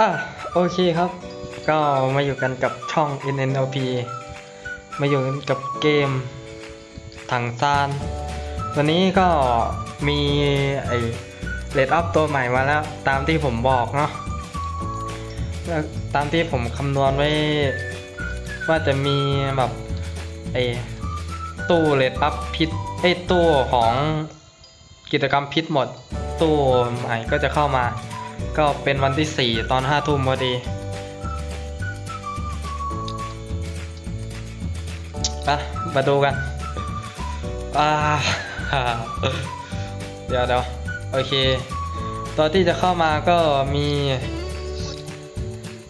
อะโอเคครับ ก็มาอยู่กันกับช่อง NNLP มาอยู่กันกับเกมถังซานวันนี้ก็มีไอเลดอัพตัวใหม่มาแล้ว ตามที่ผมบอกเนาะแล้วตามที่ผมคำนวณไว้ว่าจะมีแบบไอตู้เลดอัพพิษไอตู้ของกิจกรรมพิษหมด ตู้ใหม่ก็จะเข้ามา ก็เป็นวันที่ 4 ตอน5ทุ่มพอดีปะมาดูกันอ่าเดี๋ยวเดี๋ยวโอเค ตอนที่จะเข้ามาก็มี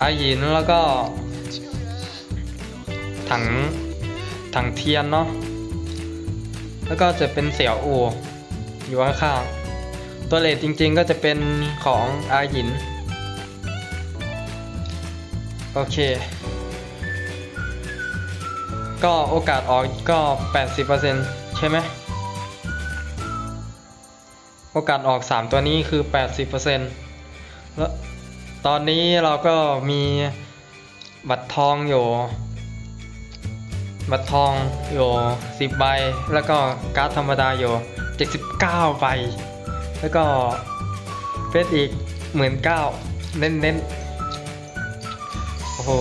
อาหยินแล้วก็ ถัง ถังเทียนเนาะแล้วก็จะเป็นเสี่ยวอูอยู่ข้างๆ ตัวเลทจริงๆก็จะเป็นของอาหิน โอเค ก็โอกาสออกก็ 80%ใช่ไหมโอกาสออก 3 ตัวนี้คือ 80%แล้วตอนนี้เราก็มีบัตรทองอยู่ บัตรทองอยู่ 10 ใบ แล้วก็การ์ดธรรมดาอยู่ 79 ใบ แล้วก็เฟสอีกหมื่นเก้าเน้นเน้นโอ้โห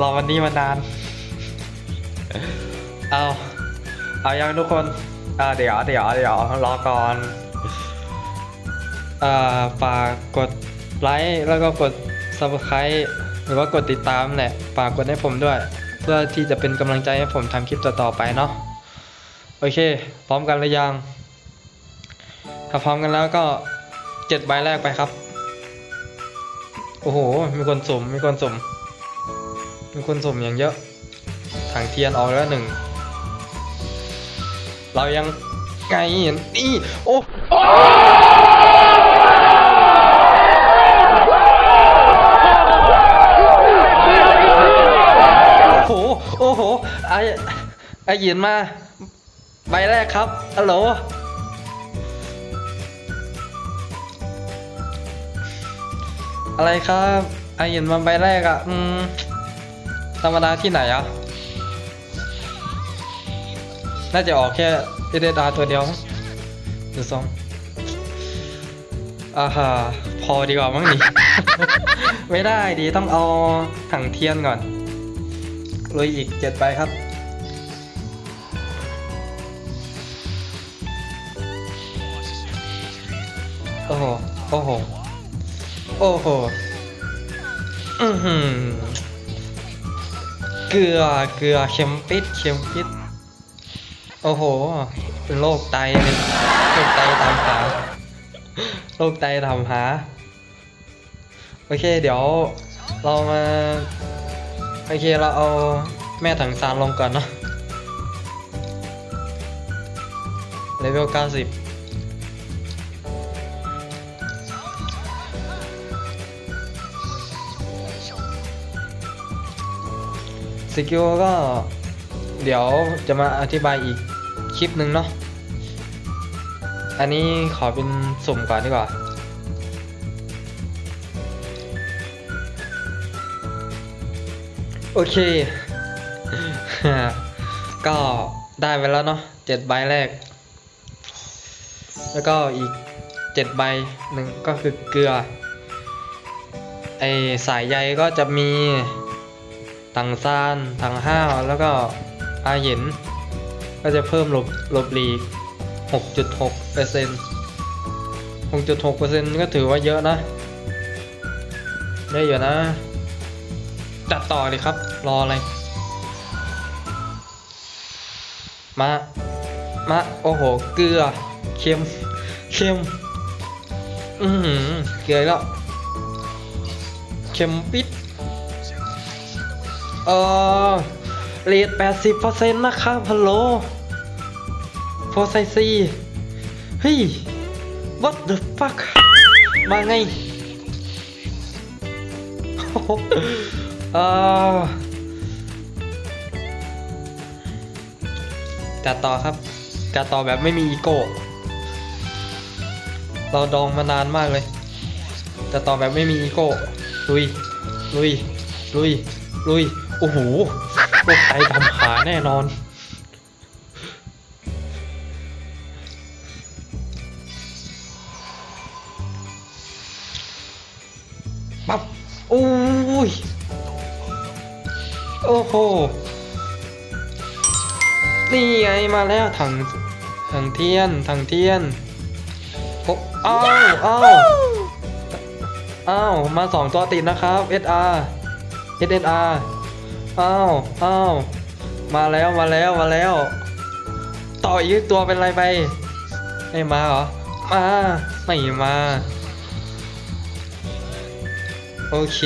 รอวันนี้มานาน เอา เอายังทุกคนเดี๋ยวเดี๋ยวเดี๋ยวรอก่อนฝากกดไลค์แล้วก็กด subscribe หรือว่ากดติดตามแหละฝากกดให้ผมด้วย เพื่อที่จะเป็นกำลังใจให้ผมทำคลิปต่อๆไปเนาะ โอเค พร้อมกันหรือยัง ถ้าพร้อมกันแล้วก็เจ็ดใบแรกไปครับ โอ้โห มีคนสมมีคนสมมีคนสมอย่างเยอะ ถังเทียนออกแล้วหนึ่ง เรายังไงนี่ โอ้โอ้โหโอ้โหไอไอหยินมา ใบแรกครับฮัลโหลอะไรครับไอหยินมาใบแรกอะ่ะอืมธรรมดาที่ไหนอะ่ะน่าจะออกแค่เอเดดาตัวเดียวหรือสองอ่าฮะพอดีกว่ามั้งนี่ ไม่ได้ดีต้องเอาถังเทียนก่อนเลยอีกเจ็ดใบครับ อ้โห โอ้โห โอ้โห อือหือ เกลือ เกลือเค็มปิดเค็มปิด โอ้โห เป็นโรคไตเลยโรคไตตามหาโรคไตตามหา โอเค เดี๋ยวเรามา โอเค เราเอาแม่ถังซานลงก่อนเนาะเลเวล90 สกิลก็เดี๋ยวจะมาอธิบายอีกคลิปหนึ่งเนาะ อันนี้ขอเป็นสุ่มก่อนดีกว่า โอเค ก็ได้ไปแล้วเนาะเจ็ดใบแรก แล้วก็อีกเจ็ดใบหนึ่งก็คือเกลือ ไอสายใยก็จะมี ถังซานถังห้าวแล้วก็อาเหยินก็จะเพิ่มหลบหลบหลีก 6.6เปอร์เซ็นต์6.6เปอร์เซ็นต์ก็ถือว่าเยอะนะเยอะอยู่นะ จัดต่อเลยครับ รออะไร มา มา โอ้โห เกลือ เค็ม เค็ม อือหือ เกลือแล้ว เค็มปิด เออเรทแปดสิบเปอร์เซ็นต์นะครับฮัลโหลโฟไซซีเฮ้ย what the fuck มาไงเออจัดต่อครับจัดต่อแบบไม่มีอีโก้ เราดองมานานมากเลยแต่ต่อแบบไม่มีอีโก้ ลุย ลุย ลุย ลุยโอ้โหพวกไตทำขาแน่นอน ปั๊บอุ้ย โอ้โห นี่ไงมาแล้วถังถังเทียนถังเทียนโอ้อ้าวอ้าวอ้าว มาสองตัวติดนะครับ SR SSR อ้าวอ้าวมาแล้วมาแล้วมาแล้ว ต่ออีกตัวเป็นไรไปไม่มาเหรอ มา ไม่มา โอเค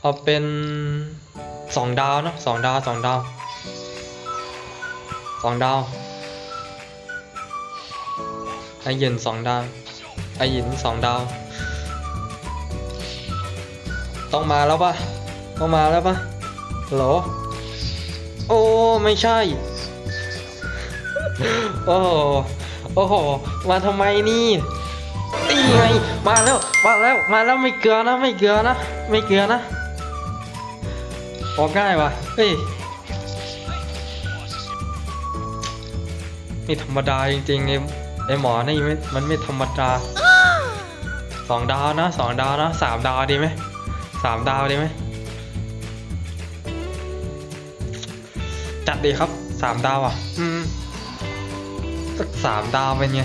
เอาเป็นสองดาวเนอะสองดาวสองดาวสองดาวไอหยินสองดาว ไอหินสองดาว ต้องมาแล้วปะต้องมาแล้วปะโหลโอ้ ไม่ใช่ โอ้โหโอ้โห มาทำไมนี่นี่ไง มาแล้ว มาแล้ว มาแล้วไม่เกลือนะ ไม่เกลือนะ ไม่เกลือนะ ออกง่ายว่ะ เฮ้ยไม่ธรรมดาจริงๆไอ้ไอหมอนี่มันไม่ธรรมดา สองดาวนะสองดาวนะสามดาวดีไหมสามดาวดีไหมจัดดีครับสามดาวอะ อืมสักสามดาวเป็นไง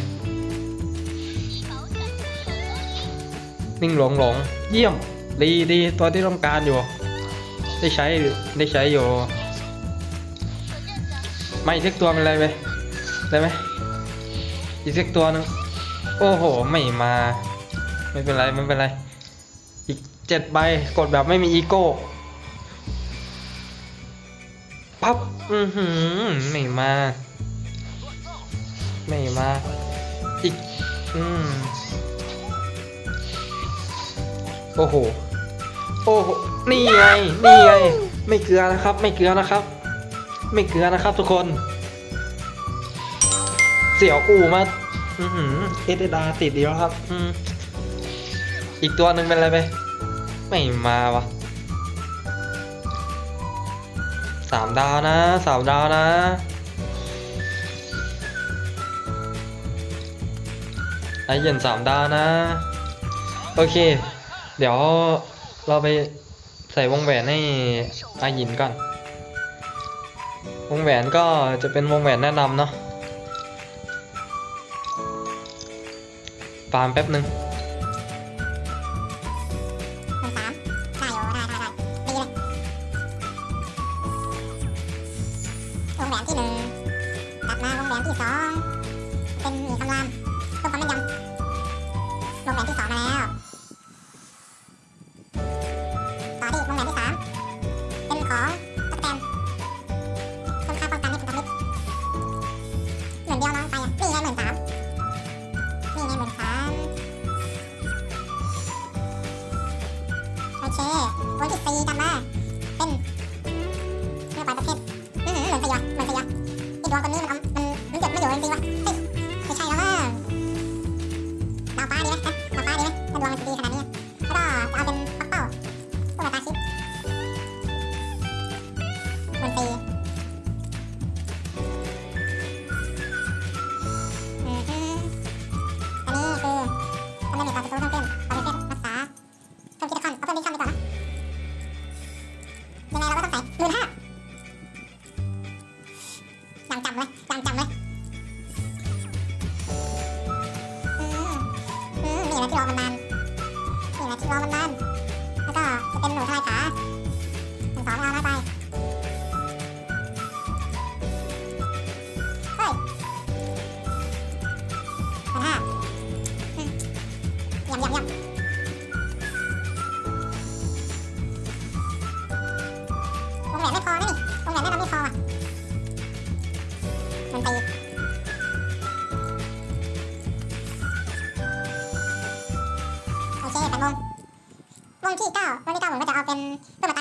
นิ่งหลงหลงเยี่ยม ดีดีตัวที่ต้องการอยู่ ได้ใช้ได้ใช้อยู่ ไม่อีกสักตัวเป็นไรไปได้ไหมอีกสักตัวหนึงโอ้โห ไม่มา ไม่เป็นไรไม่เป็นไร อีกเจ็ดใบกดแบบไม่มีอีโก้ปั๊บอือหือไม่มา ไม่มา อีก อืมโอ้โห โอ้โห นี่ไง นี่ไง ไม่เกลือนะครับ ไม่เกลือนะครับ ไม่เกลือนะครับทุกคน เสี่ยวอู่มา อือหือเอเดดาติดดีแล้วครับ อืม อีกตัวหนึ่งเป็นอะไรไป ไม่มาวะสามดาวนะสามดาวนะ ไอเย็นสามดาวนะ โอเค เดี๋ยวเราไปใส่วงแหวนให้อาหยินก่อน วงแหวนก็จะเป็นวงแหวนแนะนำเนาะฟาร์มแป๊บหนึ่ง วงแหวนที่สองมาแล้ว ต่อที่วงแหวนที่สามเป็นของตั๊กแตนเพิ่มค่าป้องกันให้พันธมิตรหมื่นเดียวน้องไปอะนี่ไงเหมื่นสามนี่ไงเหมื่นสามโอเควงที่สี่กลับมาเป็นเรื่องปลายประเทศอือหือเหมือนสยองเหมือนสยองไอ้ดวงคนนี้มันมันมันหยุดไม่อยู่จริงวะ มันตีโอเคแปดโมงวงที่เก้าวงที่เก้าผมก็จะเอาเป็นตุ๊กตากันหลบหลีเนา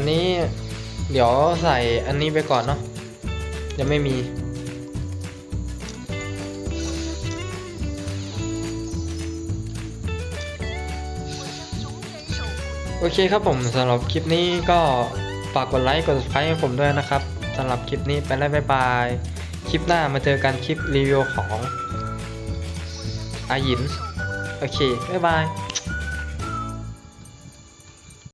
อันนี้เดี๋ยวใส่อันนี้ไปก่อนเนาะยังไม่มี โอเคครับผมสำหรับคลิปนี้ก็ฝากกดไลค์กด subscribe ให้ผมด้วยนะครับสำหรับคลิปนี้ไปแล้วบ๊ายบาย คลิปหน้ามาเจอกันคลิปรีวิวของอาหยิน โอเค บ๊ายบาย